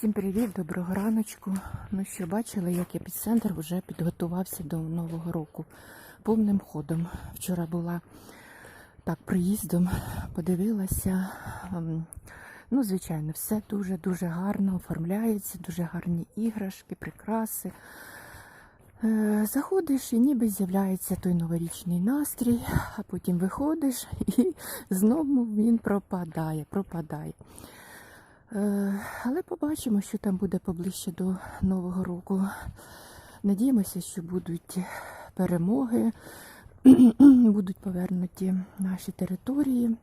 Всім привіт, доброго раночку. Ну що, бачили, як епіцентр вже підготувався до Нового року повним ходом. Вчора була так приїздом, подивилася. Ем, Ну, звичайно, все дуже-дуже гарно оформляється, дуже гарні іграшки, прикраси. Е, Заходиш і ніби з'являється той новорічний настрій, а потім виходиш і знову він пропадає, пропадає. Е, Але побачимо, що там буде поближче до Нового року. Надіємося, що будуть перемоги, будуть повернуті наші території.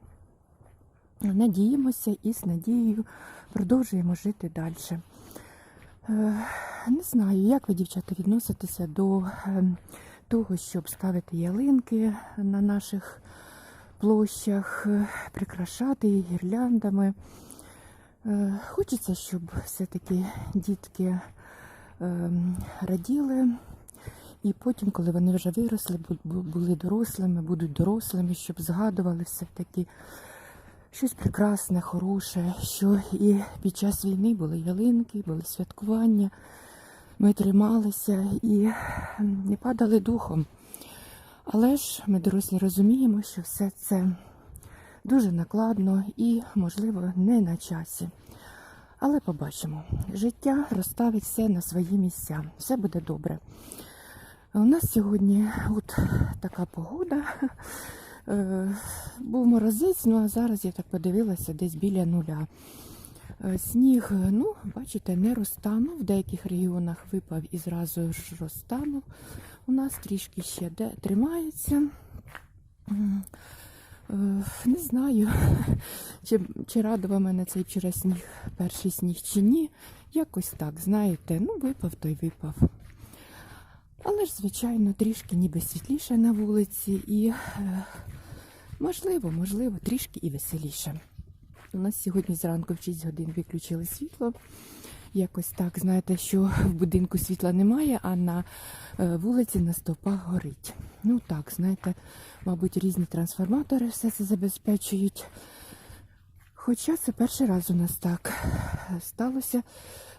Надіємося і з надією продовжуємо жити далі. Е, Не знаю, як ви, дівчата, відноситеся до е, того, щоб ставити ялинки на наших площах, прикрашати їх гірляндами. Е, Хочеться, щоб все-таки дітки ем, раділи. І потім, коли вони вже виросли, бу- бу- були дорослими, будуть дорослими, щоб згадували все-таки щось прекрасне, хороше, що і під час війни були ялинки, були святкування. Ми трималися і не падали духом. Але ж ми дорослі розуміємо, що все це дуже накладно і, можливо, не на часі. Але побачимо. Життя розставить все на свої місця. Все буде добре. У нас сьогодні от така погода. Е, Був морозець, ну а зараз я так подивилася десь біля нуля. Е, Сніг, ну, бачите, не розтанув. В деяких регіонах випав і зразу ж розтанув. У нас трішки ще де тримається. Е, Не знаю, чи, чи радував мене цей вчора сніг, перший сніг чи ні. Якось так, знаєте, ну випав, то й випав. Але ж, звичайно, трішки ніби світліше на вулиці і, е, можливо, можливо, трішки і веселіше. У нас сьогодні зранку в 6 годин виключили світло. Якось так, знаєте, що в будинку світла немає, а на е, вулиці на стовпах горить. Ну так, знаєте, мабуть, різні трансформатори все це забезпечують. Хоча це перший раз у нас так сталося.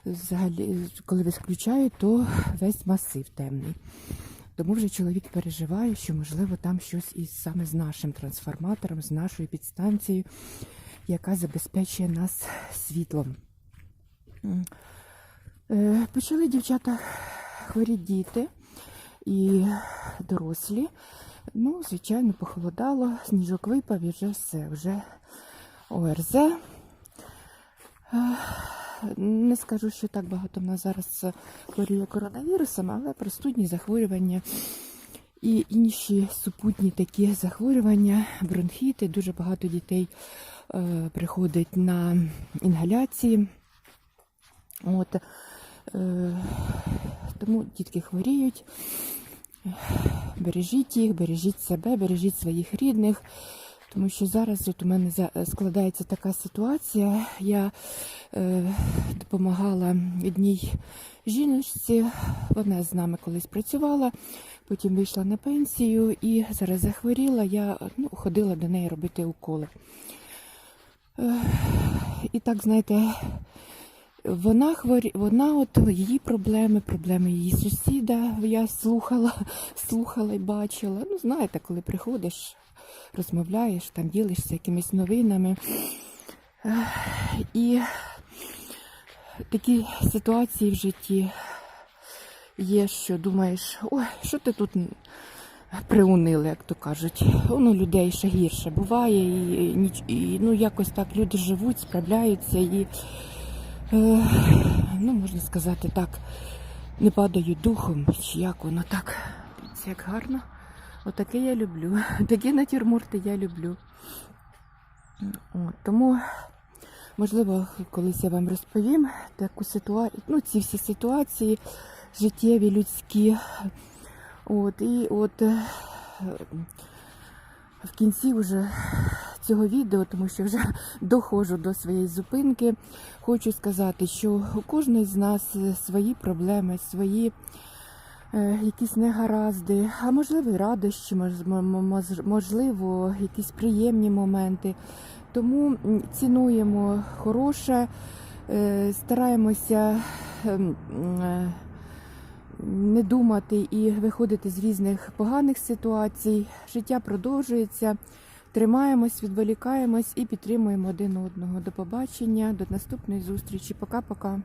Взагалі, коли виключають, то весь масив темний. Тому вже чоловік переживає, що можливо там щось із саме з нашим трансформатором, з нашою підстанцією, яка забезпечує нас світлом. Е, Почали дівчата хворіти діти і дорослі. Ну, звичайно, похолодало, сніжок випав і вже все, вже ОРЗ. Е, Не скажу, що так багато в нас зараз хворіє коронавірусом, але простудні захворювання і інші супутні такі захворювання, бронхіти. Дуже багато дітей е, приходить на інгаляції. От, е, тому дітки хворіють. Бережіть їх, бережіть себе, бережіть своїх рідних. Тому що зараз от у мене складається така ситуація. Я е, допомагала одній жіночці, вона з нами колись працювала, потім вийшла на пенсію і зараз захворіла. Я ну, ходила до неї робити уколи. Е, і так, знаєте, вона хворі, вона от її проблеми, проблеми її сусіда. Я слухала, слухала і бачила. Ну, знаєте, коли приходиш, розмовляєш, там ділишся якимись новинами. І такі ситуації в житті є, що думаєш, ой, що ти тут приунили, як то кажуть. Воно людей ще гірше буває, і, і ну, якось так люди живуть, справляються і, ну, можна сказати так, не падають духом, чи як воно так. Як гарно. Отаке я люблю. Такі натюрморти я люблю. От, тому, можливо, колись я вам розповім таку ситуацію, ну, ці всі ситуації життєві, людські. От, і от е, в кінці вже цього відео, тому що вже доходжу до своєї зупинки, хочу сказати, що у кожної з нас свої проблеми, свої е, якісь негаразди, а можливо, і радощі, можливо, якісь приємні моменти. Тому цінуємо хороше, Е, Стараємося ем, е, не думати і виходити з різних поганих ситуацій. Життя продовжується. Тримаємось, відволікаємось і підтримуємо один одного. До побачення, до наступної зустрічі. Пока-пока.